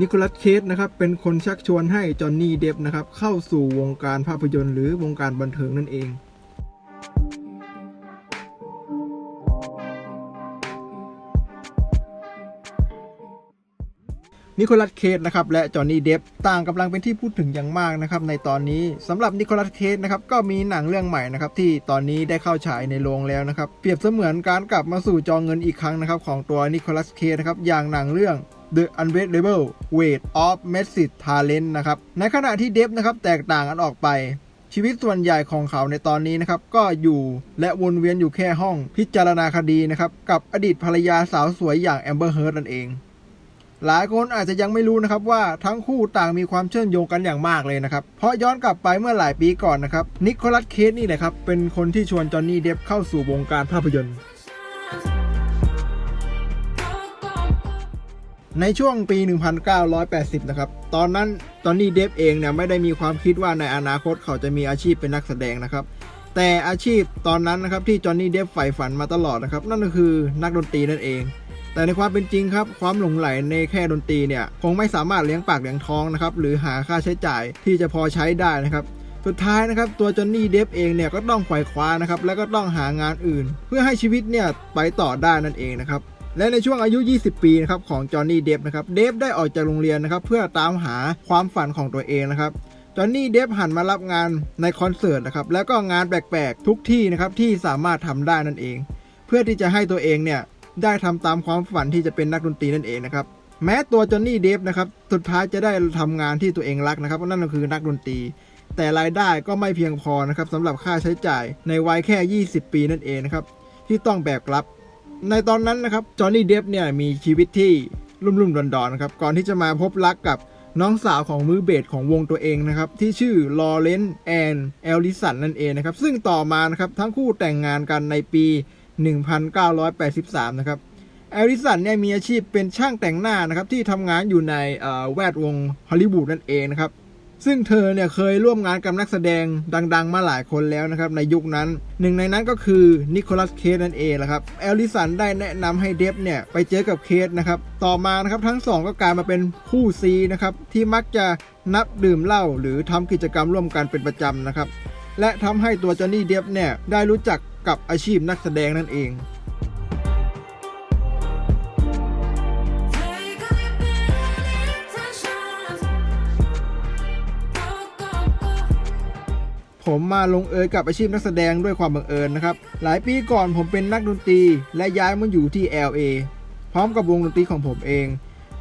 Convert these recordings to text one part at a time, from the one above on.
นิโคลัสเคสนะครับเป็นคนชักชวนให้จอห์นนี่เดฟนะครับเข้าสู่วงการภาพยนตร์หรือวงการบันเทิงนั่นเองนิโคลัสเคสนะครับและจอห์นนี่เดฟต่างกำลังเป็นที่พูดถึงอย่างมากนะครับในตอนนี้สำหรับนิโคลัสเคสนะครับก็มีหนังเรื่องใหม่นะครับที่ตอนนี้ได้เข้าฉายในโรงแล้วนะครับเปรียบเสมือนการกลับมาสู่จอเงินอีกครั้งนะครับของตัวนิโคลัสเคสนะครับอย่างหนังเรื่อง The Unbearable Weight of Massive Talent นะครับ ในขณะที่เดฟนะครับแตกต่างกันออกไป ชีวิตส่วนใหญ่ของเขาในตอนนี้นะครับ ก็อยู่และวนเวียนอยู่แค่ห้องพิจารณาคดีนะครับ กับอดีตภรรยาสาวสวยอย่างแอมเบอร์เฮิร์ตนั่นเอง หลายคนอาจจะยังไม่รู้นะครับว่าทั้งคู่ต่างมีความเชื่อมโยงกันอย่างมากเลยนะครับ เพราะย้อนกลับไปเมื่อหลายปีก่อนนะครับนิโคลัสเคสนี่แหละครับเป็นคนที่ชวนจอห์นนี่เดฟเข้าสู่วงการภาพยนตร์ ในช่วงปี 1980 นะครับ ตอนนั้นจอนนี่เดฟเองเนี่ยไม่ได้มีความคิดว่าในอนาคตเขาจะมีอาชีพเป็นนักแสดงนะครับ แต่อาชีพตอนนั้นนะครับที่จอห์นนี่เดฟใฝ่ฝันมาตลอดนะครับ นั่นก็คือนักดนตรีนั่นเอง แต่ในความเป็นจริงครับ ความหลงไหลในแค่ดนตรีเนี่ยคงไม่สามารถเลี้ยงปากเลี้ยงท้องนะครับหรือหาค่าใช้จ่ายที่จะพอใช้ได้นะครับสุดท้ายนะครับตัวจอห์นนี่เดฟเองเนี่ยก็ต้องไขว่คว้านะครับแล้วก็ต้องหางานอื่น เพื่อให้ชีวิตเนี่ยไปต่อได้นั่นเองนะครับ และในช่วงอายุ 20 ปีนะครับของจอห์นนี่เดฟนะครับเดฟได้ออกจากโรงเรียนนะครับเพื่อตามหาความฝันของตัวเองนะครับจอห์นนี่เดฟหันมารับงานในคอนเสิร์ตนะครับแล้วก็งานแปลกๆทุกที่นะครับที่สามารถทำได้นั่นเอง เพื่อที่จะให้ตัวเองเนี่ยได้ทำตามความฝันที่จะเป็นนักดนตรีนั่นเองนะครับแม้ตัวจอห์นนี่เดฟนะครับสุดท้ายจะได้ทำงานที่ตัวเองรักนะครับนั่นก็คือนักดนตรี แต่รายได้ก็ไม่เพียงพอนะครับสำหรับค่าใช้จ่ายในวัยแค่ 20 ปีนั่นเองนะครับที่ต้องแบกรับ ในตอนนั้นนะครับจอห์นนี่เดฟเนี่ยมีชีวิตที่รุ่มรุ่มดอนดอนๆนะครับก่อนที่จะมาพบรักกับน้องสาวของมือเบสของวงตัวเองนะครับที่ชื่อลอเรนซ์แอนเอลลิสันนั่นเองนะครับซึ่งต่อมานะครับทั้งคู่แต่งงานกันในปี 1983 นะครับเอลลิสันเนี่ยมีอาชีพเป็นช่างแต่งหน้านะครับที่ทำงานอยู่ในแวดวงฮอลลีวูดนั่นเองนะครับ ซึ่งเธอเนี่ยเคยร่วมงานกับนักแสดงดังๆ มาหลายคนแล้วนะครับในยุคนั้น หนึ่งในนั้นก็คือนิโคลัสเคสนั่นเองแหละครับแอลลิสันได้แนะนำให้เดฟเนี่ยไปเจอกับเคสนะครับ ต่อมานะครับทั้งสองก็กลายมาเป็นคู่ซีนะครับที่มักจะนับดื่มเหล้าหรือทำกิจกรรมร่วมกันเป็นประจำนะครับ และทำให้ตัวจอห์นนี่เดฟเนี่ยได้รู้จักกับอาชีพนักแสดงนั่นเอง ผมมาลงเอยกับอาชีพนักแสดงด้วยความบังเอิญนะครับ หลายปีก่อนผมเป็นนักดนตรี และย้ายมาอยู่ที่ LA พร้อมกับวงดนตรีของผมเอง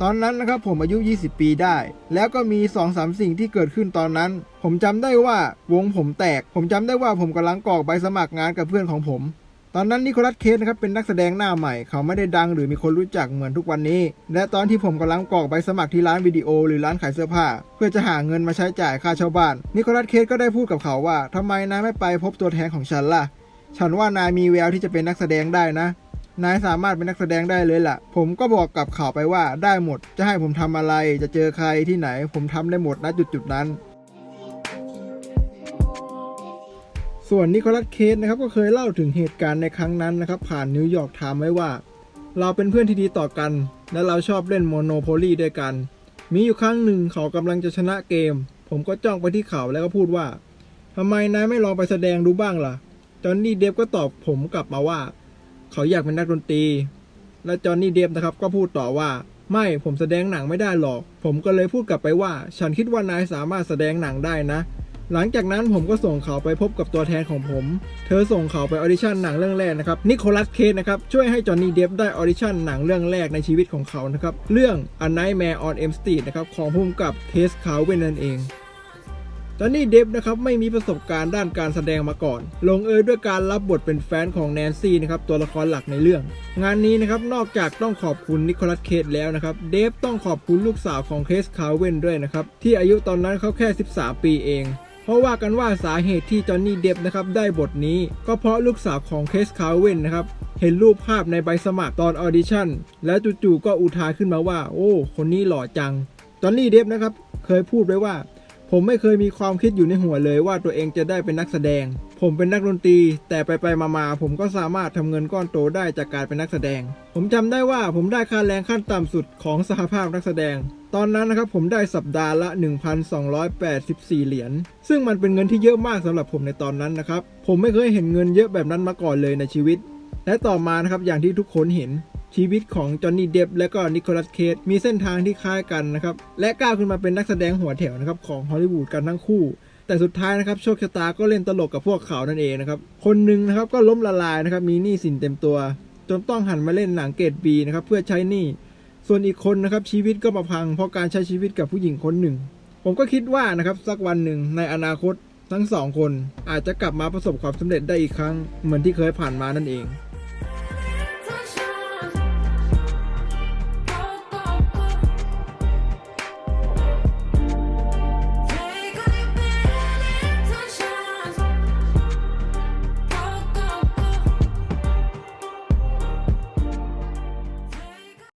ตอนนั้นนะครับผมอายุ 20 ปีได้ แล้วก็มี 2-3สสิ่งที่เกิดขึ้นตอนนั้น ผมจำได้ว่าวงผมแตก ผมจำได้ว่าผมกำลังกรอกใบสมัครงานกับเพื่อนของผม ตอนนั้นนิโคลัสเคสนะครับเป็นนักแสดงหน้าใหม่ เขาไม่ได้ดังหรือมีคนรู้จักเหมือนทุกวันนี้ และตอนที่ผมกำลังกรอกใบสมัครที่ร้านวิดีโอหรือร้านขายเสื้อผ้า เพื่อจะหาเงินมาใช้จ่ายค่าเช่าบ้าน นิโคลัสเคสก็ได้พูดกับเขาว่าทำไมนายไม่ไปพบตัวแทนของฉันล่ะ ฉันว่านายมีแววที่จะเป็นนักแสดงได้นะนายสามารถเป็นนักแสดงได้เลยล่ะ ผมก็บอกกับเขาไปว่าได้หมด จะให้ผมทำอะไร จะเจอใครที่ไหน ผมทำได้หมดณจุดจุดนั้น ส่วนนิโคลัสเคสนะครับก็เคยเล่าถึงเหตุการณ์ในครั้งนั้นนะครับ ผ่านนิวยอร์กไทม์ไว้ว่า เราเป็นเพื่อนที่ดีต่อกัน และเราชอบเล่นโมโนโพลีด้วยกัน มีอยู่ครั้งหนึ่งเขากำลังจะชนะเกม ผมก็จ้องไปที่เขาแล้วก็พูดว่าทำไมนายไม่ลองไปแสดงดูบ้างล่ะจอห์นนี่เดฟก็ตอบผมกลับมาว่า เขาอยากเป็นนักดนตรี และจอห์นนี่เดฟนะครับก็พูดต่อว่า ไม่ผมแสดงหนังไม่ได้หรอก ผมก็เลยพูดกลับไปว่า ฉันคิดว่านายสามารถแสดงหนังได้นะ หลังจากนั้นผมก็ส่งเขาไปพบกับตัวแทนของผม เธอส่งเขาไปออดิชั่นหนังเรื่องแรกนะครับนิโคลัสเคสนะครับช่วยให้จอห์นนี่เดฟได้ออดิชั่นหนังเรื่องแรกในชีวิตของเขานะครับเรื่อง A Nightmare on Elm Street นะครับของผู้กำกับเคสคาวเวนนั่นเองจอห์นนี่เดฟนะครับไม่มีประสบการณ์ด้านการแสดงมาก่อน ลงเอยด้วยการรับบทเป็นแฟนของแนนซี่นะครับตัวละครหลักในเรื่อง งานนี้นะครับนอกจากต้องขอบคุณนิโคลัสเคสแล้วนะครับเดฟต้องขอบคุณลูกสาวของเคสคาร์เวนด้วยนะครับที่อายุตอนนั้นเขาแค่ 13 ปีเอง เพราะว่ากันว่าสาเหตุที่จอห์นนี่เดฟนะครับได้บทนี้ก็เพราะลูกสาวของเคสคาร์เวนนะครับเห็นรูปภาพในใบสมัครตอนออดิชั่นแล้วจู่ๆก็อุทานขึ้นมาว่า โอ้ คนนี้หล่อจัง จอห์นนี่เดฟนะครับเคยพูดไว้ว่า ผมไม่เคยมีความคิดอยู่ในหัวเลยว่าตัวเองจะได้เป็นนักแสดง ผมเป็นนักดนตรี แต่ไปไปๆมาๆผมก็สามารถทำเงินก้อนโตได้จากการเป็นนักแสดง ผมจำได้ว่าผมได้ค่าแรงขั้นต่ำสุดของสหภาพนักแสดงตอนนั้นนะครับผมได้สัปดาห์ละ 1,284 เหรียญ ซึ่งมันเป็นเงินที่เยอะมากสำหรับผมในตอนนั้นนะครับ ผมไม่เคยเห็นเงินเยอะแบบนั้นมาก่อนเลยในชีวิต และต่อมานะครับอย่างที่ทุกคนเห็นชีวิตของจอห์นนี่เดฟและก็นิโคลัสเคสมีเส้นทางที่คล้ายกันนะครับ และก้าวขึ้นมาเป็นนักแสดงหัวแถวนะครับของฮอลลีวูดกันทั้งคู่ แต่สุดท้ายนะครับโชคชะตาก็เล่นตลกกับพวกเขานั่นเองนะครับ คนหนึ่งนะครับก็ล้มละลายนะครับมีหนี้สินเต็มตัว จนต้องหันมาเล่นหนังเกรดบีนะครับเพื่อใช้หนี้ ส่วนอีกคนนะครับชีวิตก็มาพังเพราะการใช้ชีวิตกับผู้หญิงคนหนึ่ง ผมก็คิดว่านะครับสักวันหนึ่งในอนาคตทั้งสองคนอาจจะกลับมาประสบความสำเร็จได้อีกครั้งเหมือนที่เคยผ่านมานั่นเอง